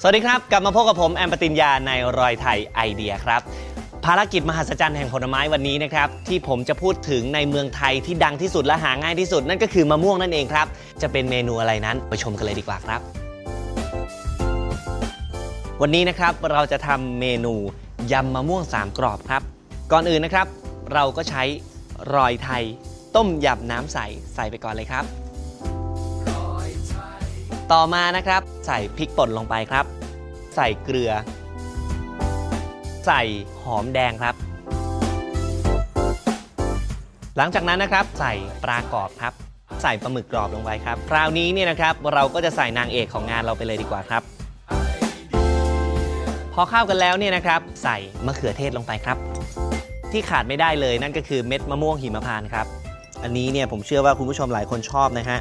สวัสดีครับ กลับมาพบกับผม แอมปติญญาในรอยไทยไอเดียครับ ภารกิจมหัศจรรย์แห่งผลไม้วันนี้นะครับ ที่ผมจะพูดถึงในเมืองไทยที่ดังที่สุดและหาง่ายที่สุด นั่นก็คือมะม่วงนั่นเองครับ จะเป็นเมนูอะไรนั้นไปชมกันเลยดีกว่าครับ วันนี้นะครับเราจะทำเมนูยำมะม่วงสามกรอบครับ ก่อนอื่นนะครับ เราก็ใช้รอยไทย ต้มยำน้ำใสใส่ไปก่อนเลยครับ ต่อมานะครับ ใส่พริกป่นลงไปครับ ใส่เกลือ ใส่หอมแดงครับ หลังจากนั้นนะครับ ใส่ปลากรอบครับ ใส่ปลาหมึกกรอบลงไปครับ คราวนี้เนี่ยนะครับเราก็จะใส่นางเอกของงานเราไปเลยดีกว่าครับ พอเข้ากันแล้วเนี่ยนะครับ ใส่มะเขือเทศลงไปครับ ที่ขาดไม่ได้เลยนั่นก็คือเม็ดมะม่วงหิมพานต์ครับ อันนี้เนี่ยผมเชื่อว่าคุณผู้ชมหลายคนชอบนะฮะ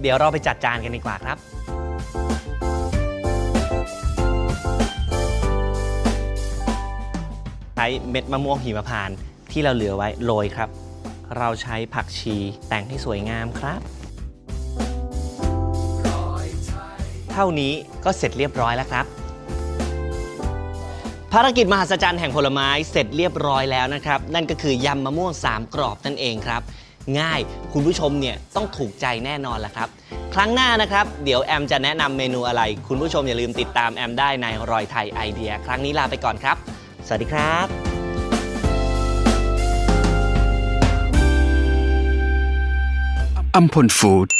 เดี๋ยวเราไปจัดจานกันดีกว่าครับ ใช้เม็ดมะม่วงหิมพานต์ที่เราเหลือไว้โรยครับ เราใช้ผักชีแต่งให้สวยงามครับ เท่านี้ก็เสร็จเรียบร้อยแล้วครับ ภารกิจมหัศจรรย์แห่งผลไม้เสร็จเรียบร้อยแล้วนะครับ นั่นก็คือยำมะม่วงสามกรอบนั่นเองครับ ง่าย คุณผู้ชมเนี่ยต้องถูกใจแน่นอนแหละครับ ครั้งหน้านะครับ เดี๋ยวแอมจะแนะนำเมนูอะไร คุณผู้ชมอย่าลืมติดตามแอมได้ในรอยไทยไอเดีย ครั้งนี้ลาไปก่อนครับ สวัสดีครับอัมพลฟู้ด